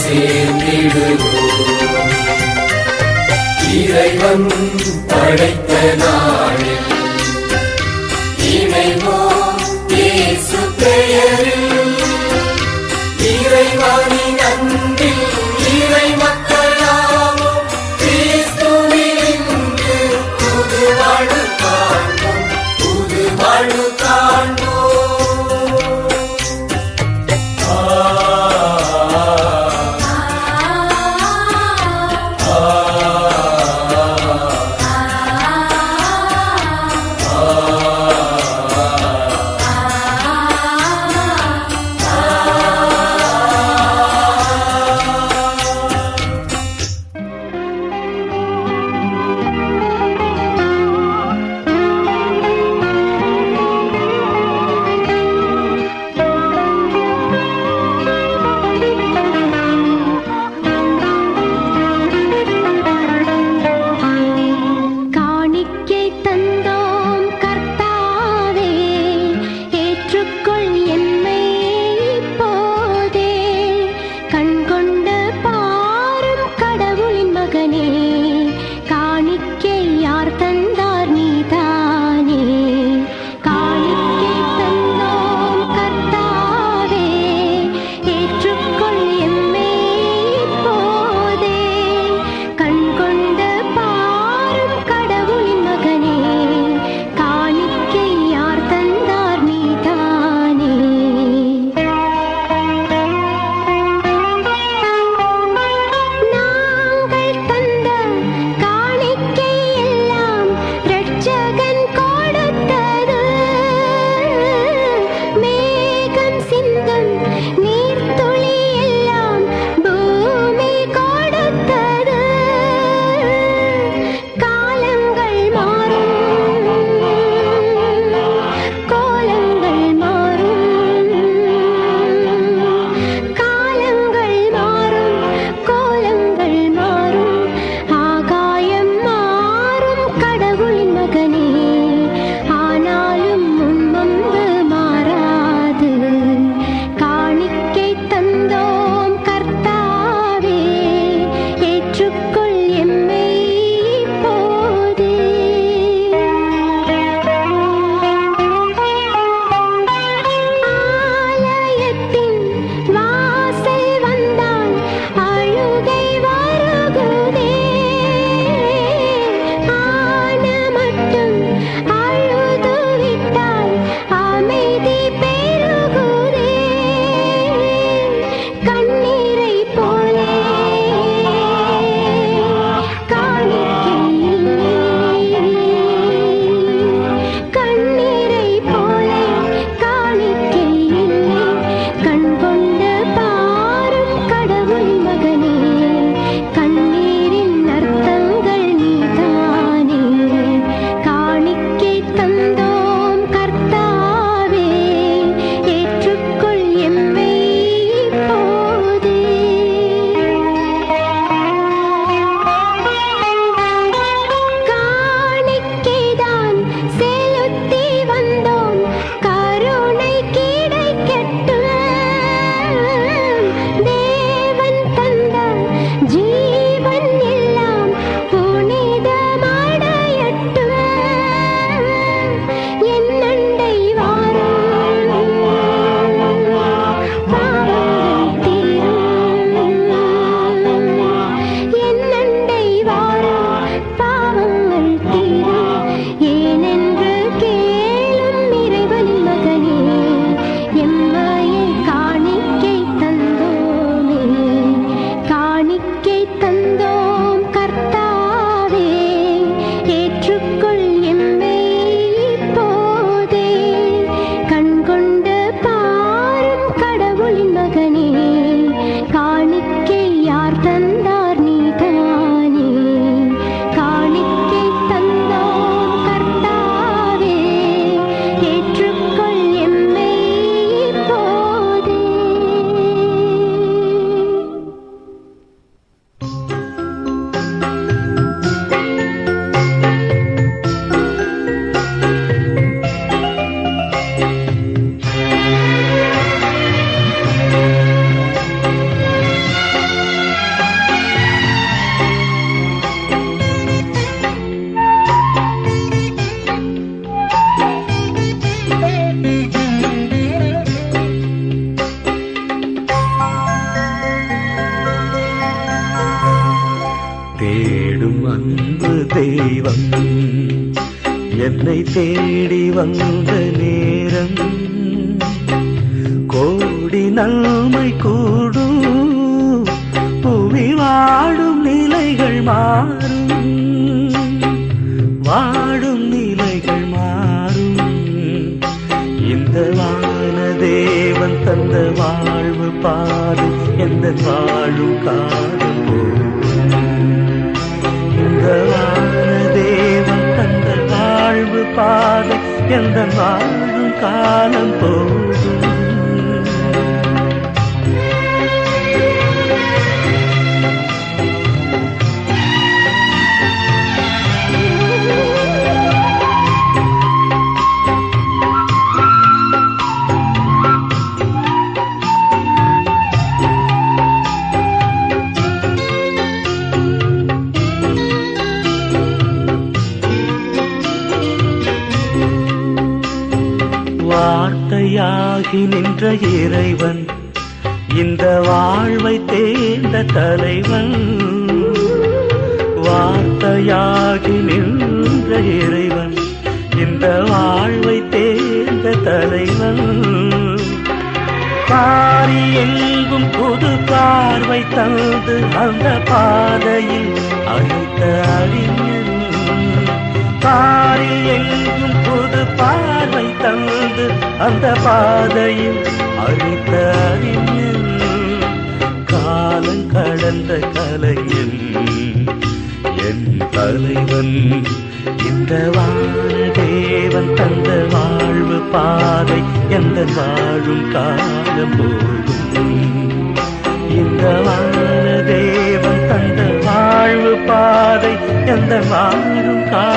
சேர்ந்திடுவோம். இறைவன் படைத்த நாளில் இணைவோம். இயேசு பெயரில் நம்பிக்கை யார் தந்த தேடும் அன்பு தெய்வம். என்னை தேடி வந்த நேரம். கோடி நன்மை கூடும். புவி வாடும் நிலைகள் மா இந்த வாழ தேவன் தந்த வாழ்வு பாடு எந்த வாழும் காலம் இந்த வாழ தேவன் தந்த வாழ்வு பாதை எந்த வாழும் காலம் போதும் வார்த்தையாகி நின்ற இறைவன் இந்த வாழ்வை தேர்ந்த தலைவன். வார்த்தையாகி நின்ற இறைவன் இந்த வாழ்வை தேர்ந்த தலைவன். பாரி எங்கும் புது பார்வை தந்து அந்த பாதையில் அழைத்த அறிஞர் பாரி எங்கும் புது பார்வை தந்து அந்த பாதையில் அழித்த அறிஞன் காலம் கடந்த கலைஞன் என் தலைவன் இந்த வான தந்த வாழ்வு பாதை எந்த வாழும் காலம் போகும் இந்த வான தந்த வாழ்வு பாதை எந்த வாழும் காலம்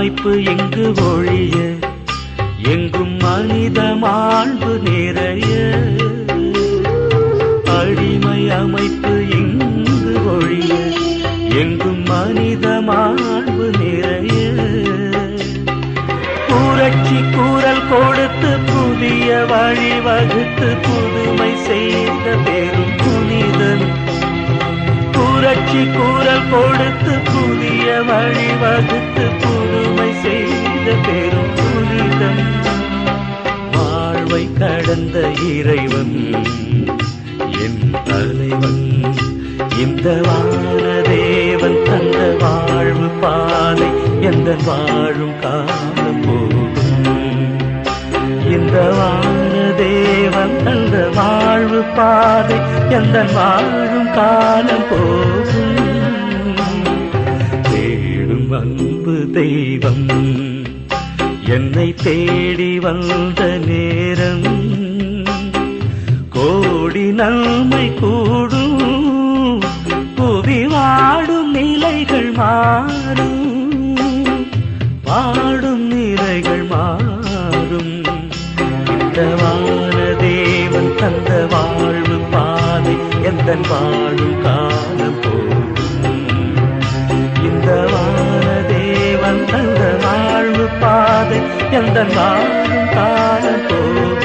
அமைப்பு எங்கு ஒழிய? எங்கும் மனித மாண்பு நிறைய. அடிமை அமைப்பு எங்கு ஒழிய? எங்கும் மனித மாண்பு நிறைய. புரட்சி கூறல் கொடுத்து புதிய வழி வகுத்து புதுமை செய்த பெரும் புனிதன். புரட்சி கூறல் கொடுத்து புதிய வழி வகுத்து புது செய்த பெரும் புனிதன் வாழ்வை கடந்த இறைவன் என் தலைவன் இந்த வான தேவன் தந்த வாழ்வு பாதை எந்த வாழும் காலம் போகும். இந்த வான தேவன் தந்த வாழ்வு பாதை எந்த வாழும் காலம் போகும். தேவு தெய்வம். என்னை தேடி வந்த நேரம் கோடி நன்மை கூடும். புவி வாடும் நிலைகள் மாறும். பாடும் நிலைகள் மாறும். இந்த வான தேவன் தந்த வாழ்வு பாதை எந்த வாழும் காலம்? எந்த நாளும் காலம் போகும்